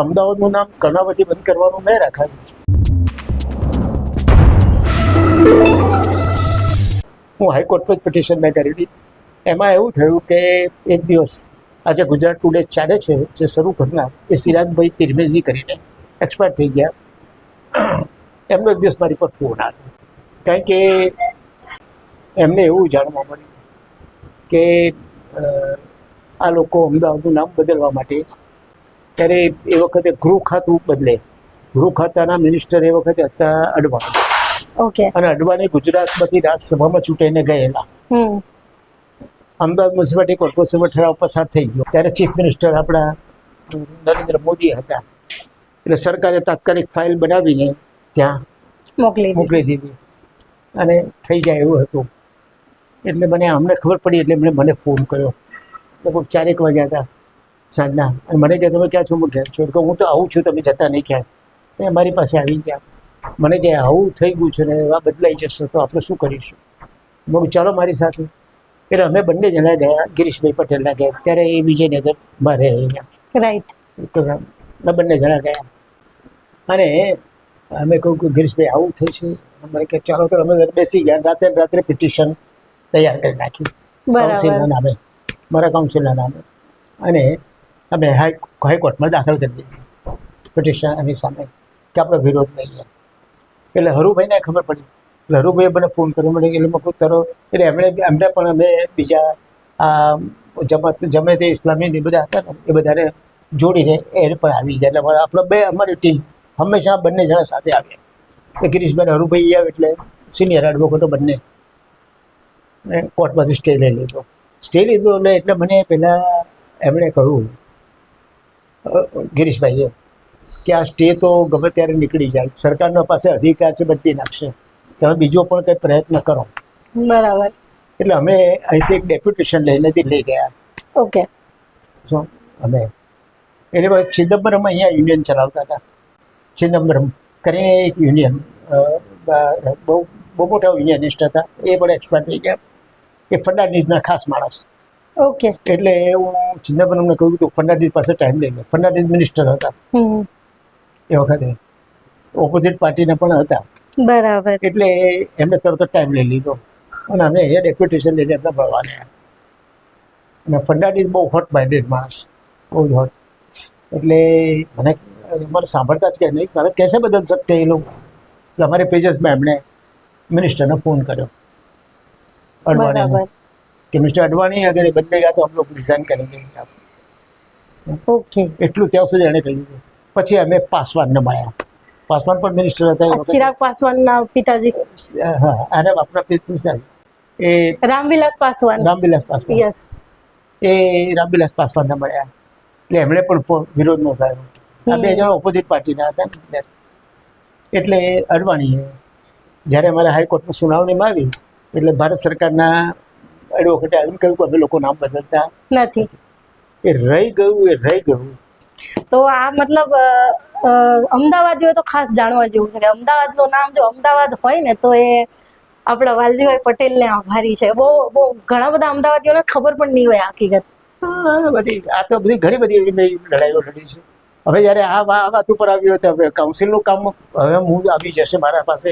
અમદાવાદનું નામ કર્ણાવતી બંધ કરવાનું મેં રાખાયું હું હાઈકોર્ટમાં જ પિટિશન મેં કરેલી એમાં એવું થયું કે એક દિવસ આજે ગુજરાત ટુડે ચાલે છે, જે શરૂ કરનાર, એ સિરાજભાઈ તિરમેજી કરીને એક્સપાયર થઈ ગયા. એમનો એક દિવસ મારી પર ફોન આવ્યો. કારણ કે એમને એવું જાણવા મળ્યું કે આ લોકો અમદાવાદનું નામ બદલવા માટે ત્યારે એ વખતે ગૃહ ખાતું બદલે. ગૃહ ખાતાના મિનિસ્ટર એ વખતે હતા અડવાણી. ઓકે અને અડવાણી ગુજરાતમાંથી રાજ્યસભામાં ચૂંટાઈને ગયેલા. અમદાવાદ મ્યુનિસિપાલિટી કોર્પોરેશનમાં ઠરાવ પસાર થઈ ગયો. ત્યારે ચીફ મિનિસ્ટર આપણા નરેન્દ્ર મોદી હતા. એટલે સરકારે તાત્કાલિક ફાઇલ બનાવીને ત્યાં મોકલી મોકલી દીધી. અને થઈ જાય એવું હતું. એટલે મને અમને ખબર પડી એટલે મને મને ફોન કર્યો. લગભગ ચારેક વાગ્યા હતા. સાંજના. અને મને કહે તમે ક્યાં છો? હું ઘેર છું? કે હું તો આવું છું તમે જતા નહીં ક્યાંય. એ મારી પાસે આવી ગયા. મને કહે આવું થઈ ગયું છે ને એવા બદલાઈ જશે તો આપણે શું કરીશું? મેં ચાલો મારી સાથે. એટલે અમે બંને જણા ગયા ગિરીશભાઈ પટેલના ગયા ત્યારે એ વિજયનગરમાં મારે અહીંયા. રાઈટ તો બંને જણા ગયા. અને અમે કહ્યું કે ગિરીશભાઈ આવું થઈ છે? મને કે ચાલો તો અમે બેસી ગયા. રાત્રે રાત્રે પિટિશન તૈયાર કરી નાખી. કાઉન્સિલના નામે. મારા કાઉન્સિલના નામે. અને અમે હાઈ હાઈકોર્ટમાં દાખલ કરી દીધી. પિટિશન એની સામે. કે આપણો વિરોધ નહીં એટલે હરુભાઈને ખબર પડી. એટલે હરુભાઈએ મને ફોન કર્યો. મને એટલે મેં કહ્યું તરો એટલે એમણે એમને પણ અમે બીજા આ જમત, જમે તે ઇસ્લામી ને એ બધા હતા ને, એ બધાને જોડીને એને પણ આવી ગયા. એટલે આપણો બે, અમારી ટીમ હંમેશા બંને જણા સાથે આવ્યા. એટલે ગિરીશભાઈ હરુભાઈ આવે એટલે સિનિયર એડવોકેટો બંને. કોર્ટમાંથી સ્ટે લઈ લીધો. સ્ટે લીધો એટલે એટલે મને પહેલાં એમણે કહ્યું ગિરીશભાઈએ કે આ સ્ટે તો ગમે ત્યારે નીકળી જાય સરકારના પાસે અધિકાર છે બદલી નાખશે. તમે બીજો પણ કંઈ પ્રયત્ન કરો. બરાબર. એટલે અમે અહીંથી એક ડેપ્યુટેશન લઈને દિલ્હી ગયા. ઓકે. શું અમે એટલે પછી ચિદમ્બરમ અહીંયા યુનિયન ચલાવતા હતા. ચિદમ્બરમ કરીને એક યુનિયન બહુ બહુ મોટા યુનિયનિસ્ટ હતા. એ પણ એક્સપાયર થઈ ગયા. એ ફર્નાન્ડીઝના ખાસ માણસ. ઓકે એટલે હું ચિદમ્બરમને કહ્યું હતું ફર્નાન્ડીઝ પાસે ટાઈમ લઈ લે. ફર્નાન્ડીઝ મિનિસ્ટર હતા. એ વખતે ઓપોઝિટ પાર્ટીના પણ હતા. બરાબર. એટલે એમને તરત ટાઈમ લઈ લીધો. અને અમે એ ડેપ્યુટેશન લઈને એમના ભરવાને અને ફર્નાન્ડીઝ બહુ હોટ માઇન્ડેડ માણસ. બહુ જ હોટ એટલે મને મને સાંભળતા જ કે નહીં. સર કેસે બદલ શકતે એ લોકો? એટલે અમારે પેજસમાં એમણે મિનિસ્ટરને ફોન કર્યો. અડવાણીને બરાબર કે મિસ્ટર અડવાણી અગર એ બદલે ગયા તો हम लोग રિઝાઇન करेंगे यहाँ से ઓકે એટલું ત્યાં સુધી એણે કહ્યું હતું. પછી અમે પાસવાનને મળ્યા પાસવાન પણ મિનિસ્ટર હતા એ વખતે. ચિરાગ પાસવાનના પિતાજી હા અને આપણા પિતા એ રામવિલાસ પાસવાન રામવિલાસ પાસવાન યસ એ રામવિલાસ પાસવાનને મળ્યા એટલે એમણે પણ ફો- વિરોધ નોંધાયો આ બે હમ. જણા ઓપોઝિટ પાર્ટીના હતા ને ત્યારે. એટલે અડવાણીએ જ્યારે અમારે હાઈકોર્ટમાં સુનાવણીમાં આવી એટલે ભારત સરકારના એડવોકેટે આવીને કહ્યું કે અમે લોકો નામ બદલતા. નથી. એ રહી ગયું એ રહી ગયું. તો આ મતલબ અમદાવાદ અમદાવાદીઓ તો ખાસ જાણવા જેવું છે. કે અમદાવાદનું નામ જો અમદાવાદ હોય ને તો એ આપણા વાલજીભાઈ પટેલને આભારી છે. બહુ બહુ ઘણા બધા અમદાવાદીઓને ખબર પણ નહીં હોય હકીકત. બધી આ તો બધી ઘણી બધી એવી મેં લડાઈઓ લડી છે. હવે જ્યારે આ વાત ઉપર આવ્યો તો હવે કાઉન્સિલનું કામ હવે હું આવી જશે મારા પાસે.